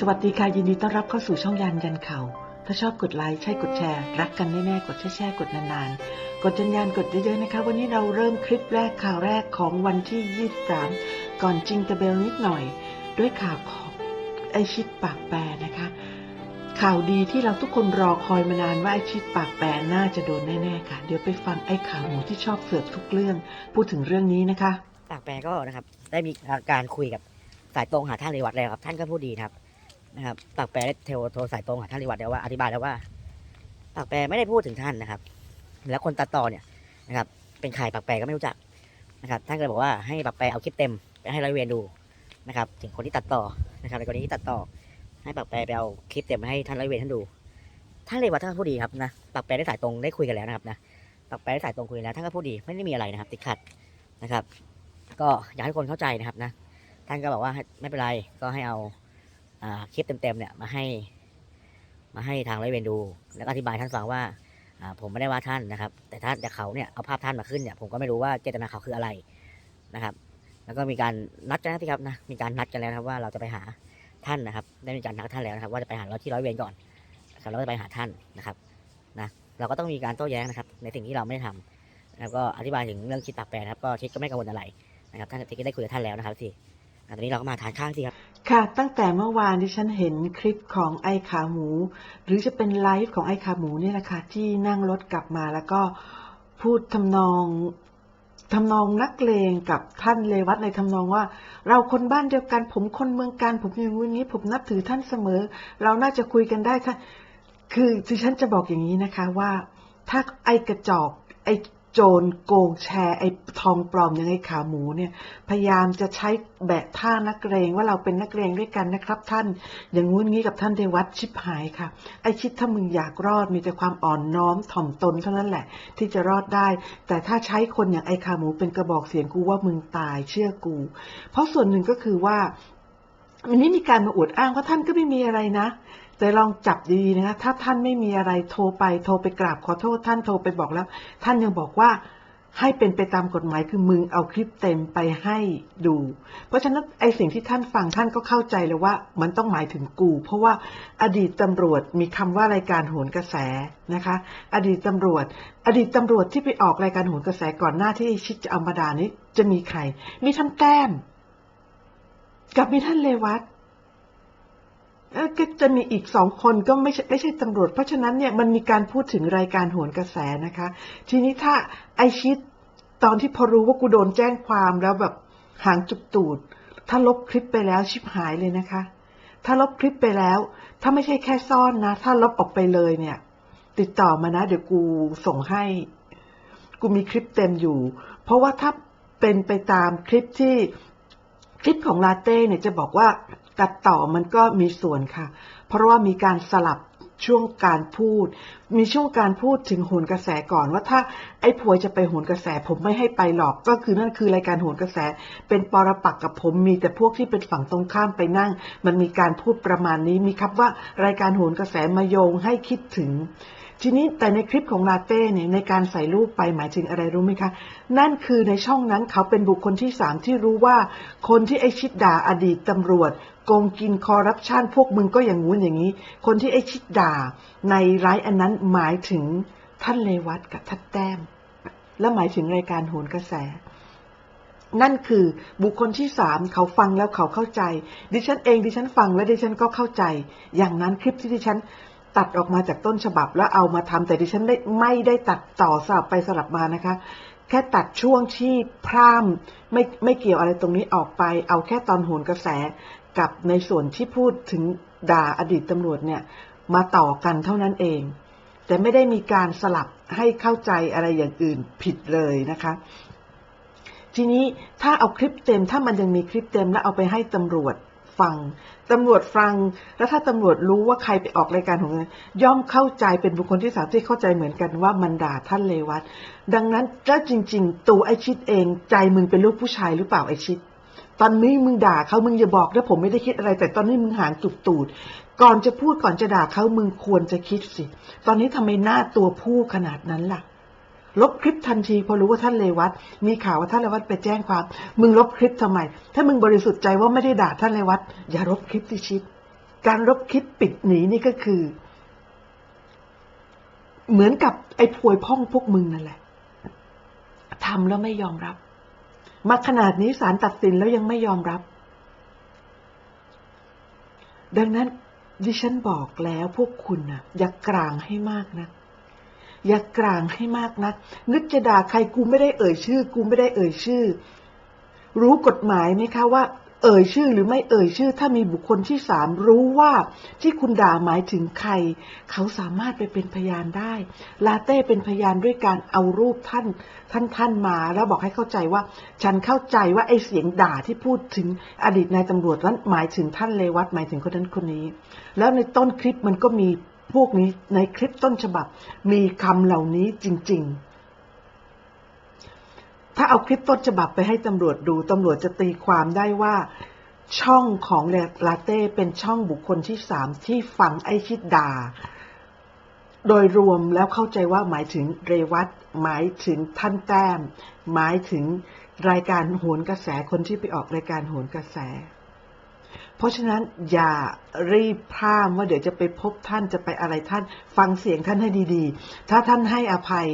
สวัสดีค่ะยินดีต้อนรับเข้าสู่ช่องยันยันเขาถ้าชอบกดไลค์ใช่กดแชร์ รักกันแน่ๆกดแช่แช่กดนานๆ กดยันยันกดเยอะๆนะคะ วันนี้เราเริ่มคลิปแรกข่าวแรกของวันที่ 23 ก่อนจิงตะเบลนิดหน่อย ด้วยข่าวของไอชิดปากแปรนะคะ ข่าวดีที่เราทุกคนรอคอยมานานว่าไอชิดปากแปรน่าจะโดนแน่ๆค่ะ เดี๋ยวไปฟังไอข่าวหมูที่ชอบเสือกทุกเรื่อง พูดถึงเรื่องนี้นะคะ ปากแปรก็นะครับ ได้มีการคุยกับสายตรงหาท่านเรวัตแล้วครับ ท่านก็พูดดีนะครับ นะครับปากแปรได้โทรโทรสายตรงหาท่านเรวัตแล้วว่าอธิบายแล้วว่าปากแปรไม่ได้พูดถึงท่านนะครับ แล้วคนตัดต่อเนี่ยนะครับ เป็นใครปากแปรก็ไม่รู้จักนะครับ ท่านก็เลยบอกว่าให้ปากแปรเอาคลิปเต็มไปให้ร้อยเวรดูนะครับ ถึงคนที่ตัดต่อนะครับในกรณีที่ตัดต่อ ให้ปากแปรไปเอาคลิปเต็มมาให้ท่านร้อยเวรท่านดูท่านเรวัตท่านก็พูดดีครับนะปากแปรได้สายตรงได้คุยกันแล้วนะครับนะปากแปรได้สายตรงคุยแล้วท่านก็พูดดีไม่ได้มีอะไรนะครับ ติดขัดนะครับ ก็อยากให้คนเข้าใจนะครับนะท่านก็บอกว่าไม่เป็นไรก็ให้เอา คลิปเต็มๆเนี่ยมาให้ มาให้ทางร้อยเวรดู แล้วก็อธิบายท่านฟังว่าผมไม่ได้ว่าท่านนะครับ แต่ท่านแต่เขาเนี่ยเอาภาพท่านมาขึ้นเนี่ยผมก็ไม่รู้ว่าเจตนาเขาคืออะไรนะครับ แล้วก็มีการนัดกันนะครับนะมีการนัดกันแล้วครับว่าเราจะไปหาท่านนะครับ ได้มีการนัดท่านแล้วนะครับ ว่าจะไปหาเราที่ร้อยเวรก่อนนะครับแล้วก็จะไปหาท่านนะครับนะเราก็ต้องมีการโต้แย้งนะครับ ในสิ่งที่เราไม่ได้ทำแล้วก็อธิบายถึงเรื่องคิดปากแปรนะครับ ก็ชิดก็ไม่กังวลอะไรนะครับท่านที่ได้คุยกับท่านแล้วนะครับที่ ตอนนี้เราก็มาทานข้าวสิครับ ค่ะ ตั้งแต่เมื่อวานที่ฉันเห็นคลิปของไอ้ขาหมู หรือจะเป็นไลฟ์ของไอ้ขาหมูเนี่ยแหละค่ะที่นั่งรถกลับมาแล้วก็พูดทำนองทำนองนักเลงกับท่านเลวัตในทำนองว่า เราคนบ้านเดียวกัน ผมคนเมืองการผมอย่างนู้นอย่างนี้ ผมนับถือท่านเสมอ เราน่าจะคุยกันได้ค่ะ คือที่ฉันจะบอกอย่างนี้นะคะว่า ถ้าไอ้กระจอกไอ้ โจรโกงแชร์ไอ้ทองปลอมย่างไอขาหมูเนี่ย พยายามจะใช้แบะท่านักเรงว่าเราเป็นนักเรงด้วยกันนะครับ ท่าน อย่างงู้นงี้กับท่านเทวัตชิบหายค่ะ ไอชิดถ้ามึงอยากรอดมีแต่ความอ่อนน้อมถ่อมตนเท่านั้นแหละ ที่จะรอดได้ แต่ถ้าใช้คนอย่างไอขาหมูเป็นกระบอกเสียงกูว่ามึงตายเชื่อกู เพราะส่วนหนึ่งก็คือว่าวันนี้มีการมาอวดอ้างว่าท่านก็ไม่มีอะไรนะ แต่ลองจับดีๆนะคะถ้าท่านไม่มีอะไรโทรไปโทรไปกราบขอโทษท่านโทรไปบอกแล้ว ท่านยังบอกว่าให้เป็นไปตามกฎหมายคือมึงเอาคลิปเต็มไปให้ดู เพราะฉะนั้นไอสิ่งที่ท่านฟังท่านก็เข้าใจเลยว่ามันต้องหมายถึงกู เพราะว่าอดีตตำรวจมีคำว่ารายการโหนกระแสนะคะ อดีตตำรวจ อดีตตำรวจที่ไปออกรายการโหนกระแสก่อนหน้าที่ชิดจะเอามาดานี้ จะมีใคร มีท่านแต้มกับมีท่านเลวัต ก็จะมีอีกสองคนก็ไม่ใช่ไม่ใช่ตำรวจ เพราะฉะนั้นเนี่ยมันมีการพูดถึงรายการโหนกระแสนะคะ ทีนี้ถ้าไอชิดตอนที่พอรู้ว่ากูโดนแจ้งความแล้วแบบหางจุกตูด ถ้าลบคลิปไปแล้วชิบหายเลยนะคะ ถ้าลบคลิปไปแล้ว ถ้าไม่ใช่แค่ซ่อนนะ ถ้าลบออกไปเลยเนี่ย ติดต่อมานะ เดี๋ยวกูส่งให้ กูมีคลิปเต็มอยู่ เพราะว่าถ้าเป็นไปตามคลิปที่คลิปของลาเต้เนี่ยจะบอกว่า ตัดต่อมันก็มีส่วนค่ะ เพราะว่ามีการสลับช่วงการพูดมีช่วงการพูดถึงโหนกระแสก่อนว่าถ้าไอ้พวยจะไปโหนกระแสผมไม่ให้ไปหรอก ก็คือนั่นคือรายการโหนกระแส เป็นปรปักกับผมมีแต่พวกที่เป็นฝั่งตรงข้ามไปนั่ง มันมีการพูดประมาณนี้มีครับว่ารายการโหนกระแสมาโยงให้คิดถึงทีนี้แต่ในคลิปของลาเต้เนี่ยในการใส่รูปไปหมายถึงอะไรรู้ไหมคะ นั่นคือในช่องนั้นเขาเป็นบุคคลที่สามที่รู้ว่า คนที่ไอชิดด่าอดีตตำรวจโกงกินคอร์รัปชันพวกมึงก็อย่างงู้นอย่างนี้ คนที่ไอชิดด่าในไลฟ์อันนั้นหมายถึงท่านเลวัตกับท่านแต้ม และหมายถึงรายการโหนกระแส นั่นคือบุคคลที่สามเขาฟังแล้วเขาเข้าใจ ดิฉันเองดิฉันฟังและดิฉันก็เข้าใจ อย่างนั้นคลิปที่ดิฉันตัดออกมาจากต้นฉบับแล้วเอามาทำแต่ดิฉันได้ไม่ได้ตัดต่อสลับไปสลับมานะคะ แค่ตัดช่วงที่พร่ำไม่ไม่เกี่ยวอะไรตรงนี้ออกไป เอาแค่ตอนโหนกระแสกับในส่วนที่พูดถึงด่าอดีตตำรวจเนี่ย มาต่อกันเท่านั้นเอง แต่ไม่ได้มีการสลับให้เข้าใจอะไรอย่างอื่นผิดเลยนะคะ ทีนี้ถ้าเอาคลิปเต็ม ถ้ามันยังมีคลิปเต็มแล้วเอาไปให้ตำรวจฟังตำรวจฟัง แล้วถ้าตำรวจรู้ว่าใครไปออกรายการของมันย่อมเข้าใจเป็นบุคคลที่สามที่เข้าใจเหมือนกันว่ามันด่าท่านเลวัตดังนั้นแล้วจริง ๆ ตัวไอชิดเอง ใจมึงเป็นลูกผู้ชายหรือเปล่าไอชิด ตอนนี้มึงด่าเขามึงอย่าบอกนะผมไม่ได้คิดอะไร แต่ตอนนี้มึงหางจุกตูด ก่อนจะพูดก่อนจะด่าเขามึงควรจะคิดสิ ตอนนี้ทำไมหน้าตัวผู้ขนาดนั้นล่ะ ลบคลิปทันทีพอรู้ว่าท่านเลวัตมีข่าวว่าท่านเลวัตไปแจ้งความ มึงลบคลิปทำไม ถ้ามึงบริสุทธิ์ใจว่าไม่ได้ด่าท่านเลวัตอย่าลบคลิปที่ชิด การลบคลิปปิดหนีนี่ก็คือ เหมือนกับไอ้พวยพ่องพวกมึงนั่นแหละทำแล้วไม่ยอมรับ มาขนาดนี้ศาลตัดสินแล้วยังไม่ยอมรับ ดังนั้นดิฉันบอกแล้วพวกคุณนะอย่ากลางให้มากนะอย่ากลางให้มากนะนึกจะด่าใครกูไม่ได้เอ่ยชื่อ กูไม่ได้เอ่ยชื่อ รู้กฎหมายไหมคะว่า เอ่ยชื่อหรือไม่เอ่ยชื่อ ถ้ามีบุคคลที่สามรู้ว่าที่คุณด่าหมายถึงใคร เขาสามารถไปเป็นพยานได้ ลาเต้เป็นพยานด้วยการเอารูปท่าน ท่านท่านมา แล้วบอกให้เข้าใจว่า ฉันเข้าใจว่าไอ้เสียงด่าที่พูดถึงอดีตนายตำรวจนั้นหมายถึงท่านเลวัตหมายถึงคนนั้นคนนี้ แล้วในต้นคลิปมันก็มีพวกนี้ในคลิปต้นฉบับ มีคำเหล่านี้จริง ๆ ถ้าเอาคลิปต้นฉบับไปให้ตำรวจดูตำรวจจะตีความได้ว่า ช่องของลาเต้เป็นช่องบุคคลที่สามที่ฟังไอชิดดา โดยรวมแล้วเข้าใจว่าหมายถึงเรวัตหมายถึงท่านแต้ม หมายถึงรายการโหนกระแสคนที่ไปออกรายการโหนกระแส เพราะฉะนั้นอย่ารีบพร่ามว่าเดี๋ยวจะไปพบท่านจะไปอะไรท่าน ฟังเสียงท่านให้ดีๆ ถ้าท่านให้อภัย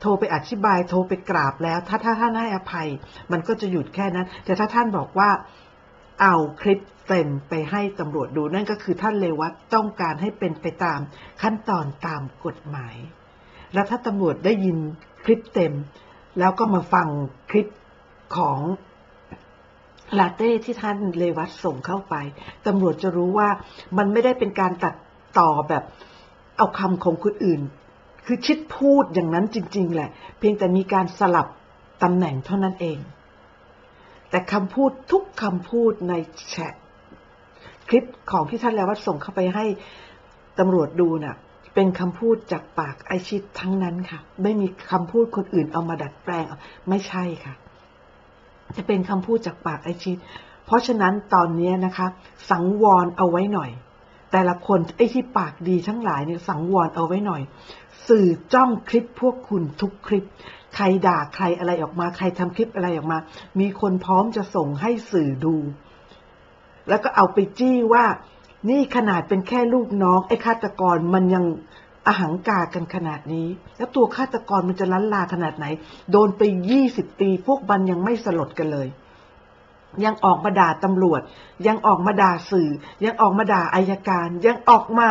โทรไปอธิบายโทรไปกราบแล้ว ถ้าถ้าท่านให้อภัย มันก็จะหยุดแค่นั้น แต่ถ้าท่านบอกว่าเอาคลิปเต็มไปให้ตำรวจดูนั่นก็คือท่านเลวัตต้องการให้เป็นไปตามขั้นตอนตามกฎหมาย แล้วถ้าตำรวจได้ยินคลิปเต็ม แล้วก็มาฟังคลิปของ ลาเต้ที่ท่านเลวัตส่งเข้าไปตำรวจจะรู้ว่ามันไม่ได้เป็นการตัดต่อแบบเอาคำของคนอื่น คือชิดพูดอย่างนั้นจริง ๆ แหละ เพียงแต่มีการสลับตำแหน่งเท่านั้นเอง แต่คำพูดทุกคำพูดในแชทคลิปของที่ท่านเลวัตส่งเข้าไปให้ตำรวจดูน่ะเป็นคำพูดจากปากไอชิดทั้งนั้นค่ะ ไม่มีคำพูดคนอื่นเอามาดัดแปลงไม่ใช่ค่ะ จะเป็นคำพูดจากปากไอชิดเพราะฉะนั้นตอนนี้นะคะ สังวรเอาไว้หน่อย แต่ละคนไอที่ปากดีทั้งหลายเนี่ยสังวรเอาไว้หน่อย สื่อจ้องคลิปพวกคุณทุกคลิป ใครด่าใครอะไรออกมา ใครทำคลิปอะไรออกมา มีคนพร้อมจะส่งให้สื่อดู แล้วก็เอาไปจี้ว่านี่ขนาดเป็นแค่ลูกน้องไอ้ฆาตกรมันยัง อหังการกันขนาดนี้ แล้วตัวฆาตกรมันจะล้านลาขนาดไหน โดนไปยี่สิบปีพวกมันยังไม่สลดกันเลย ยังออกมาด่าตำรวจ ยังออกมาด่าสื่อ ยังออกมาด่าอายการ ยังออกมา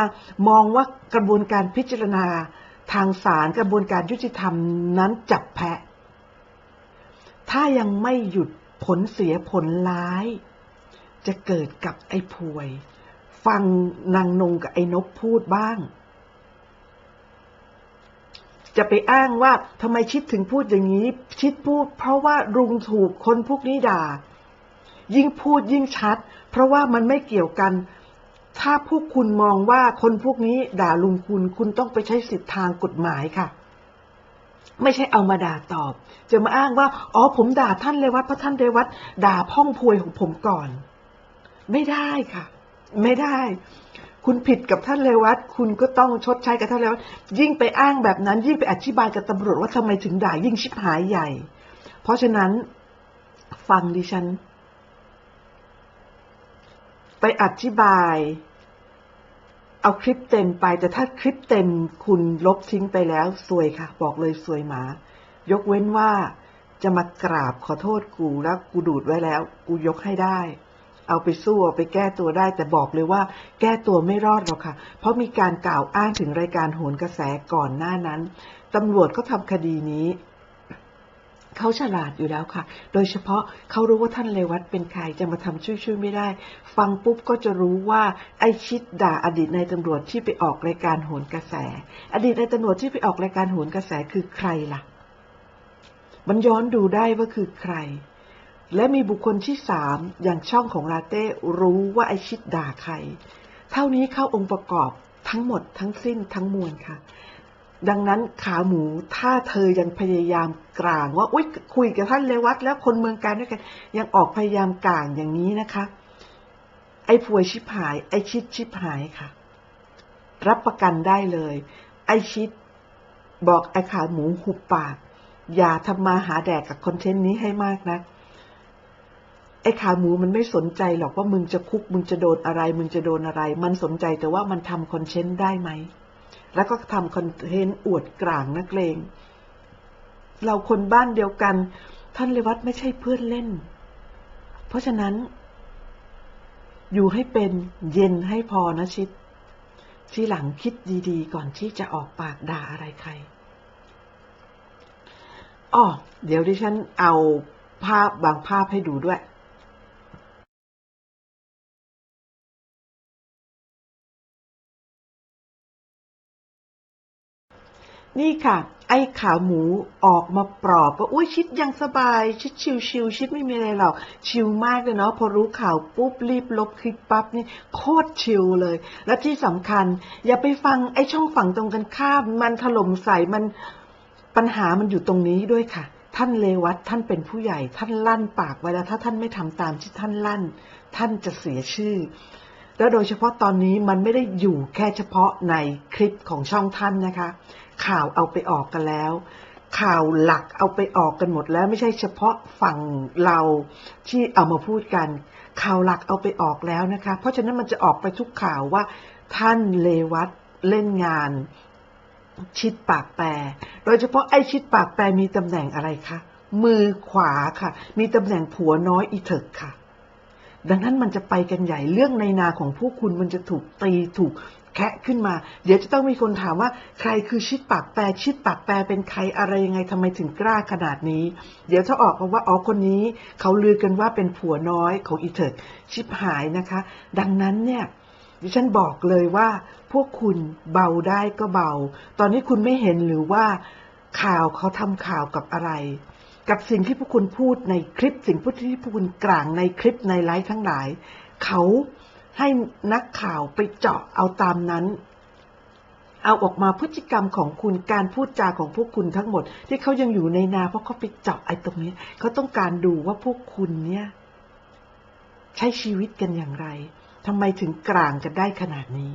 มองว่ากระบวนการพิจารณา ทางศาลกระบวนการยุติธรรมนั้นจับแพะ ถ้ายังไม่หยุดผลเสียผลร้าย จะเกิดกับไอ้พวย ฟังนางนงกับไอ้นกพูดบ้าง จะไปอ้างว่าทำไมชิดถึงพูดอย่างนี้ ชิดพูด เพราะว่ารุงถูกคนพวกนี้ด่า ยิ่งพูดยิ่งชัด เพราะว่ามันไม่เกี่ยวกัน ถ้าพวกคุณมองว่าคนพวกนี้ด่าลุงคุณคุณต้องไปใช้สิทธิทางกฎหมายค่ะ ไม่ใช่เอามาด่าตอบ จะมาอ้างว่า อ๋อผมด่าท่านเลวัตเพราะท่านเลวัตด่าพ่องพวยของผมก่อน ไม่ได้ค่ะ ไม่ได้ คุณผิดกับท่านเลวัตคุณก็ต้องชดใช้กับท่านเลวัตยิ่งไปอ้างแบบนั้น ยิ่งไปอธิบายกับตำรวจว่าทำไมถึงด่ายิ่งชิบหายใหญ่ เพราะฉะนั้นฟังดิฉัน ไปอธิบาย เอาคลิปเต็มไป แต่ถ้าคลิปเต็มคุณลบทิ้งไปแล้วซวยค่ะ บอกเลยซวยหมา ยกเว้นว่าจะมากราบขอโทษกูแล้วกูดูดไว้แล้ว กูยกให้ได้ เอาไปสู้เอาไปแก้ตัวได้ แต่บอกเลยว่าแก้ตัวไม่รอดหรอกค่ะ เพราะมีการกล่าวอ้างถึงรายการโหนกระแสก่อนหน้านั้นตำรวจก็ทำคดีนี้เขาฉลาดอยู่แล้วค่ะ โดยเฉพาะเขารู้ว่าท่านเลวัตเป็นใครจะมาทำช่วยๆไม่ได้ ฟังปุ๊บก็จะรู้ว่าไอชิดด่าอดีตนายตำรวจที่ไปออกรายการโหนกระแส อดีตนายตำรวจที่ไปออกรายการโหนกระแสคือใครล่ะ มันย้อนดูได้ว่าคือใคร และมีบุคคลที่สามอย่างช่องของลาเต้รู้ว่าไอชิดด่าใคร เท่านี้เข้าองค์ประกอบทั้งหมดทั้งสิ้นทั้งมวลค่ะ ดังนั้นขาหมูถ้าเธอยังพยายามกลางว่าอุ้ยคุยกับท่านเลวัตแล้วคนเมืองการด้วยกัน ยังออกพยายามกลางอย่างนี้นะคะ ไอ้พวยชิบหาย ไอ้ชิดชิบหายค่ะ รับประกันได้เลย ไอ้ชิดบอกไอ้ขาหมูหุบปาก อย่าทำมาหาแดกกับคอนเทนต์นี้ให้มากนะ ไอ้ขาหมูมันไม่สนใจหรอกว่ามึงจะคุก มึงจะโดนอะไร มึงจะโดนอะไร มันสนใจแต่ว่ามันทำคอนเทนต์ได้ไหม แล้วก็ทำคอนเทนต์อวดกลางนักเลง เราคนบ้านเดียวกัน ท่านเลวัตไม่ใช่เพื่อนเล่น เพราะฉะนั้น อยู่ให้เป็นเย็นให้พอนะชิด ที่หลังคิดดีๆ ก่อนที่จะออกปากด่าอะไรใครอ๋อเดี๋ยวดิฉันเอาภาพบางภาพให้ดูด้วย นี่ค่ะ ไอ้ขาหมูออกมาปลอบว่าอุ้ยชิดยังสบาย ชิดชิวชิวชิดไม่มีอะไรหรอก ชิวมากเลยเนาะพอรู้ข่าวปุ๊บรีบลบคลิปปั๊บนี่โคตรชิวเลย และที่สำคัญ อย่าไปฟังไอ้ช่องฝั่งตรงกันข้ามมันถล่มใส่มันปัญหามันอยู่ตรงนี้ด้วยค่ะ ท่านเลวัตท่านเป็นผู้ใหญ่ ท่านลั่นปากไว้แล้วถ้าท่านไม่ทำตามที่ท่านลั่น ท่านจะเสียชื่อแล้วโดยเฉพาะตอนนี้มันไม่ได้อยู่แค่เฉพาะในคลิปของช่องท่านนะคะ ข่าวเอาไปออกกันแล้ว ข่าวหลักเอาไปออกกันหมดแล้ว ไม่ใช่เฉพาะฝั่งเราที่เอามาพูดกัน ข่าวหลักเอาไปออกแล้วนะคะ เพราะฉะนั้นมันจะออกไปทุกข่าวว่า ท่านเลวัตเล่นงาน ชิดปากแปรโดยเฉพาะไอ้ชิดปากแปรมีตำแหน่งอะไรคะมือขวาค่ะ มีตำแหน่งผัวน้อยอีเถิกค่ะดังนั้นมันจะไปกันใหญ่เรื่องในนาของพวกคุณมันจะถูกตีถูก แคะขึ้นมา เดี๋ยวจะต้องมีคนถามว่าใครคือชิดปากแปรชิดปากแปรเป็นใครอะไรยังไงทำไมถึงกล้าขนาดนี้ เดี๋ยวถ้าออกมาว่าอ๋อคนนี้เขาลือกันว่าเป็นผัวน้อยของอีเถิกชิบหายนะคะ ดังนั้นเนี่ยดิฉันบอกเลยว่าพวกคุณเบาได้ก็เบา ตอนนี้คุณไม่เห็นหรือว่าข่าวเขาทำข่าวกับอะไร กับสิ่งที่พวกคุณพูดในคลิป สิ่งที่พวกคุณกลางในคลิปในไลฟ์ทั้งหลาย เขา ให้นักข่าวไปเจาะเอาตามนั้น เอาออกมาพฤติกรรมของคุณการพูดจาของพวกคุณทั้งหมด ที่เขายังอยู่ในนาเพราะเขาไปเจาะไอ้ตรงนี้เขาต้องการดูว่าพวกคุณเนี่ย ใช้ชีวิตกันอย่างไรทำไมถึงกลางกันได้ขนาดนี้